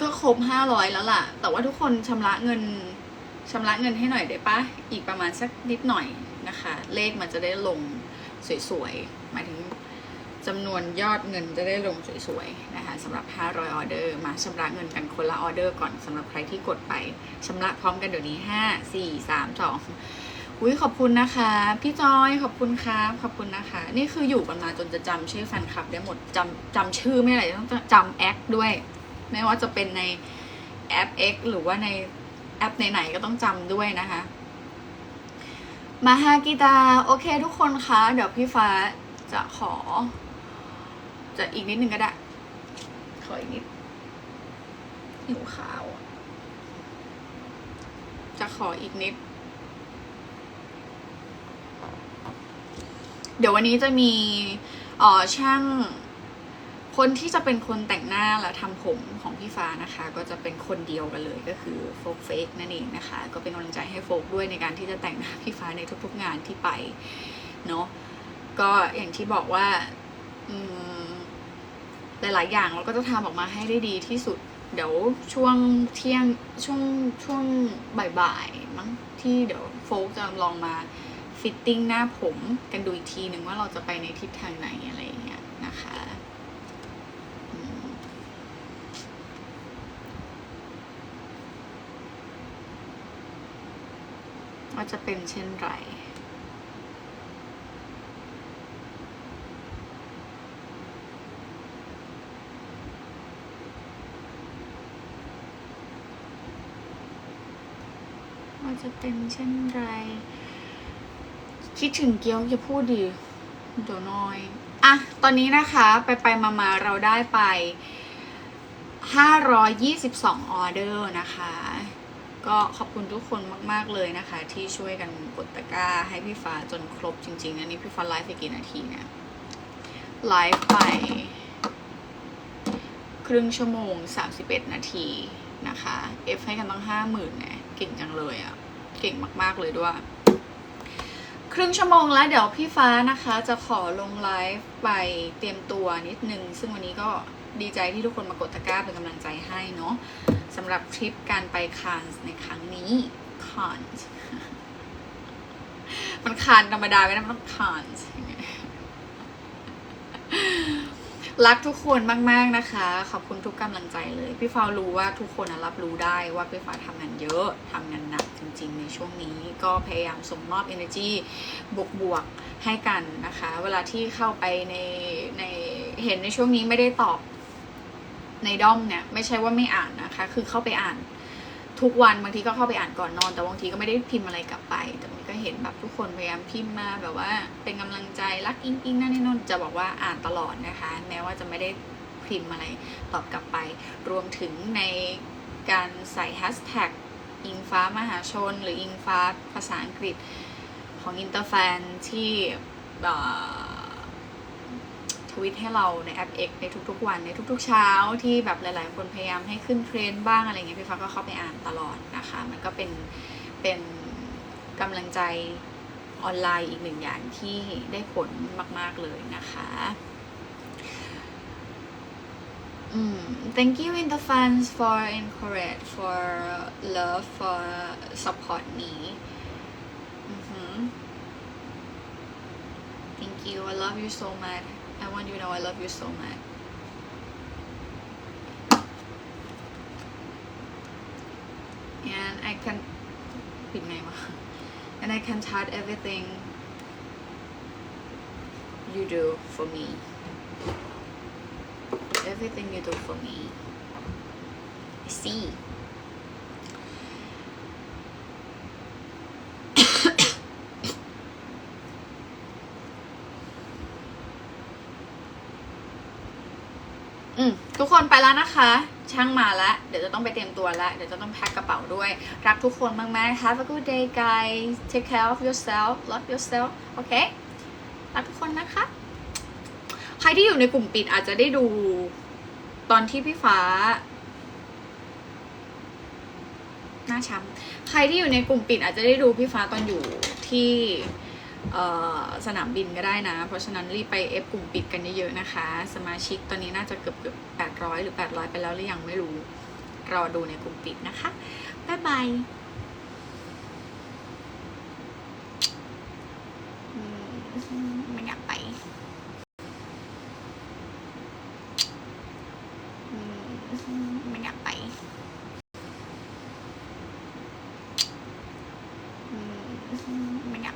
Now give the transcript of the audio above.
ก็ครบห้าร้อยแล้วล่ะ แต่ว่าทุกคนชำระเงินชำระเงินให้หน่อยได้ปะอีกประมาณสักนิดหน่อยนะคะ เลขมันจะได้ลงสวยๆหมายถึงจำนวนยอดเงินจะได้ลงสวยๆนะคะสำหรับ 500 ออเดอร์ มาชำระเงินกันคนละออเดอร์ก่อนสำหรับใครที่กดไปชำระพร้อมกันเดี๋ยวนี้ 5 4 3 2อุ้ยขอบคุณนะคะ พี่จอยขอบคุณครับขอบคุณนะคะ นี่คืออยู่กันมาจนจะจำชื่อแฟนคลับได้หมดจำจำชื่อไม่ได้ต้องจำแอคด้วย ไม่ว่าจะเป็นในแอป X หรือว่าในแอปไหนๆก็ต้องจำด้วยนะคะ มาฮากีตาโอเคทุกคนคะ เดี๋ยวพี่ฟ้าจะขอ จะอีกนิดนึงก็ได้ ขออีกนิดหิวข้าว จะขออีกนิด เดี๋ยววันนี้จะมีอ่อช่าง คนที่จะเป็นคนแต่งหน้าและทำผมของพี่ฟ้านะคะ ก็จะเป็นคนเดียวกันเลยก็คือโฟกเฟกนั่นเองนะคะ ก็เป็นกำลังใจให้โฟกด้วยในการที่จะแต่งหน้าพี่ฟ้าในทุกๆงานที่ไปเนาะก็อย่างที่บอกว่าหลายๆอย่างเราก็จะทำออกมาให้ได้ดีที่สุด เดี๋ยวช่วงเที่ยงช่วงช่วงบ่ายๆมั้งที่เดี๋ยวโฟกจะลองมาฟิตติ้งหน้าผมกันดูอีกทีหนึ่งว่าเราจะไปในทิศทางไหนอะไรอย่างเงี้ยนะคะอืม ว่าจะเป็นเช่นไรว่าจะเป็นเช่นไร คิดถึงเกี๊ยวอย่าพูดดิเดี๋ยวน้อยอะตอนนี้นะคะไปไปมามาเราได้ไป 522 ออเดอร์นะคะ ก็ขอบคุณทุกคนมาก ๆ เลยนะคะ ที่ช่วยกันกดตะกร้าให้พี่ฟ้าจนครบจริงๆอันนี้พี่ฟ้าไลฟ์ไปกี่นาทีเนี่ยไลฟ์ไป ครึ่งชั่วโมง 31 นาทีนะคะเอฟให้กันตั้งห้าหมื่นเนี่ยเก่งจังเลยอะ่ะ เก่งมาก ๆ เลยด้วย ครึ่งชั่วโมงแล้วเดี๋ยวพี่ฟ้านะคะ จะขอลงไลฟ์ไปเตรียมตัวนิดนึง ซึ่งวันนี้ก็ดีใจที่ทุกคนมากดตะกร้าเป็นกำลังใจให้เนาะ สำหรับทริปการไปคานส์ในครั้งนี้คานส์มันคานธรรมดาไม่ได้มันต้องคานส์รักทุกคนมาก ๆ นะคะ ขอบคุณทุกกำลังใจเลย พี่ฟ้ารู้ว่าทุกคนรับรู้ได้ว่าพี่ฟ้าทำงานเยอะทำงานหนักจริง ๆ ในช่วงนี้ก็พยายามส่งมอบ energy บวก ๆ ให้กันนะคะ เวลาที่เข้าไปในในเห็นในช่วงนี้ไม่ได้ตอบ ในด้อมเนี่ยไม่ใช่ว่าไม่อ่านนะคะ คือเข้าไปอ่านทุกวันบางทีก็เข้าไปอ่านก่อนนอน แต่บางทีก็ไม่ได้พิมพ์อะไรกลับไป แต่บางทีก็เห็นแบบทุกคนพยายามพิมพ์มาแบบว่าเป็นกำลังใจรักอิงอิงนั่นนี่นู่นจะบอกว่าอ่านตลอดนะคะ แม้ว่าจะไม่ได้พิมพ์อะไรตอบกลับไป รวมถึงในการใส่แฮชแท็กอิงฟ้ามหาชน หรืออิงฟ้าภาษาอังกฤษของอินเตอร์แฟนที่ ทวิตให้เราในแอป X ในทุกๆ วันในทุก ๆ เช้าที่แบบหลายๆ คนพยายามให้ขึ้นเทรนบ้างอะไรเงี้ยพี่ฟ้าก็เข้าไปอ่านตลอดนะคะ มันก็เป็นเป็นกำลังใจออนไลน์อีกหนึ่งอย่างที่ได้ผลมาก ๆ เลยนะคะอืม thank you in the fans for encourage for love for support me อือหือ thank you I love you so much I want you to know I love you so much. And I can and I can touch everything you do for me. Everything you do for me. I see. อืมทุกคนไปแล้วนะคะ ช่างมาแล้ว เดี๋ยวจะต้องไปเตรียมตัวแล้ว เดี๋ยวจะต้องแพ็คกระเป๋าด้วย รักทุกคนมากๆ Have a good day guys take care of yourself love yourself โอเค รักทุกคนนะคะ ใครที่อยู่ในกลุ่มปิดอาจจะได้ดูตอนที่พี่ฟ้าหน้าช้ำใครที่อยู่ในกลุ่มปิดอาจจะได้ดูพี่ฟ้าตอนอยู่ที่ สนามบินก็ได้นะ เพราะฉะนั้นรีบไปเอฟกลุ่มปิดกันเยอะๆนะคะ สมาชิกตอนนี้น่าจะเกือบเกือบ800หรือ800ร้อยไปแล้วหรือยังไม่รู้ รอดูในกลุ่มปิดนะคะ บ๊ายบายไม่นอยากไปไม่นอยากไปไม่นอยาก